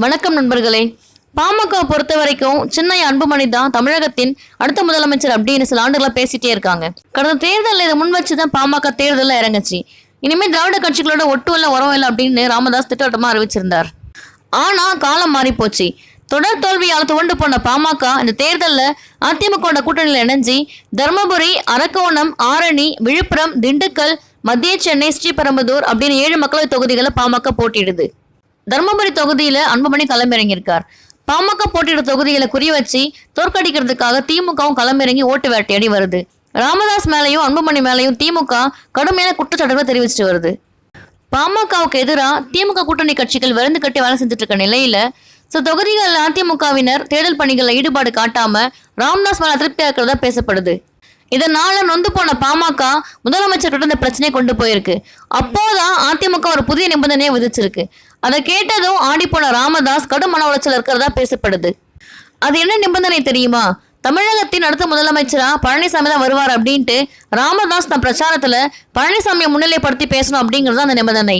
வணக்கம் நண்பர்களே. பாமக பொறுத்த வரைக்கும் சின்ன அன்புமணி தான் தமிழகத்தின் அடுத்த முதலமைச்சர் அப்படின்னு சில ஆண்டுகளாக பேசிட்டே இருக்காங்க. கடந்த தேர்தலில் இதை முன் வச்சு தான் பாமக தேர்தலில் இறங்குச்சு. இனிமேல் திராவிட கட்சிகளோட ஒட்டு இல்லை உரம் இல்லை அப்படின்னு ராமதாஸ் திட்டவட்டமாக அறிவிச்சிருந்தார். ஆனால் காலம் மாறி போச்சு தொடர் தோல்வியால் துவண்டு போன பாமக இந்த தேர்தலில் அதிமுக கூட்டணியில் இணைஞ்சி தருமபுரி அரக்கோணம் ஆரணி விழுப்புரம் திண்டுக்கல் மத்திய சென்னை ஸ்ரீபெரும்புதூர் அப்படின்னு ஏழு மக்களவை தொகுதிகளை பாமக போட்டியிடுது. தர்மபுரி தொகுதியில அன்புமணி களமிறங்கியிருக்கார். பாமக போட்டியிட தொகுதிகளை குறி வச்சு தோற்கடிக்கிறதுக்காக திமுகவும் களமிறங்கி ஓட்டு வேட்டையாடி வருது. ராமதாஸ் மேலையும் அன்புமணி மேலையும் திமுக கடுமையான குற்றச்சாட்டுகளை தெரிவிச்சிட்டு வருது. பாமகவுக்கு எதிராக திமுக கூட்டணி கட்சிகள் விருந்து கட்டி வேலை செஞ்சுட்டு இருக்க நிலையில சில தொகுதிகளில் அதிமுகவினர் தேர்தல் பணிகளில் ஈடுபாடு காட்டாம ராம்தாஸ் மேல திருப்தியா இருக்கிறதா பேசப்படுது. இதனால நொந்து போன பாமக முதலமைச்சர் கிட்ட இந்த பிரச்சனையை கொண்டு போயிருக்கு. அப்போதான் அதிமுக ஒரு புதிய நிபந்தனையை விதிச்சிருக்கு. அதை கேட்டதும் ஆடி போன ராமதாஸ் கடும் மன உளைச்சல் இருக்கிறதா பேசப்படுது. அது என்ன நிபந்தனை தெரியுமா? தமிழகத்தின் அடுத்த முதலமைச்சரா பழனிசாமி தான் வருவார் அப்படின்ட்டு ராமதாஸ் தன் பிரச்சாரத்துல பழனிசாமியை முன்னிலைப்படுத்தி பேசணும் அப்படிங்கிறது அந்த நிபந்தனை.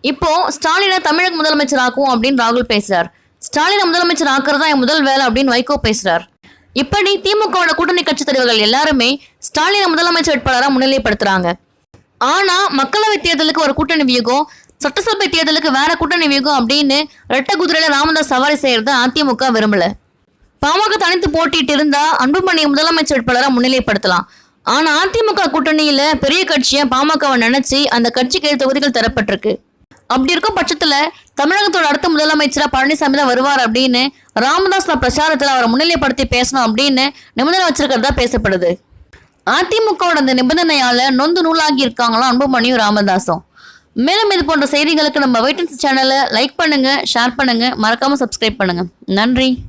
இப்போ ஸ்டாலினை தமிழக முதலமைச்சர் ஆக்குவோம் அப்படின்னு ராகுல் பேசுறார். ஸ்டாலினை முதலமைச்சர் ஆக்குறதா என் முதல் வேலை அப்படின்னு வைகோ பேசுறார். இப்படி திமுகவோட கூட்டணி கட்சி தலைவர்கள் எல்லாருமே ஸ்டாலினை முதலமைச்சர் வேட்பாளராக முன்னிலைப்படுத்துறாங்க. ஆனா மக்களவை தேர்தலுக்கு ஒரு கூட்டணி வியூகம் சட்டசபை தேர்தலுக்கு வேற கூட்டணி வியூகம் அப்படின்னு ரெட்ட குதிரையில ராமதாஸ் சவாரி செய்யறத அதிமுக விரும்பல. பாமக தனித்து போட்டிட்டு இருந்தா அன்புமணியை முதலமைச்சர் வேட்பாளராக முன்னிலைப்படுத்தலாம். ஆனா அதிமுக கூட்டணியில பெரிய கட்சியை பாமகவை நினைச்சு அந்த கட்சிக்கு தொகுதிகள் தரப்பட்டிருக்கு. அப்படி இருக்கும் பட்சத்துல தமிழகத்தோட அடுத்த முதலமைச்சரா பழனிசாமி தான் வருவார் அப்படின்னு ராமதாஸ் பிரச்சாரத்தில் பிரச்சாரத்துல அவரை முன்னிலைப்படுத்தி பேசணும் அப்படின்னு நிபந்தனை வச்சிருக்கிறதா பேசப்படுது. அதிமுகவோட அந்த நிபந்தனையால நொந்து நூலாகி இருக்காங்களாம் அன்புமணியும் ராமதாஸும் மேலும் இது போன்ற செய்திகளுக்கு நம்ம வெயிட்டன்ஸ் சேனலை லைக் பண்ணுங்க ஷேர் பண்ணுங்க மறக்காம சப்ஸ்கிரைப் பண்ணுங்க. நன்றி.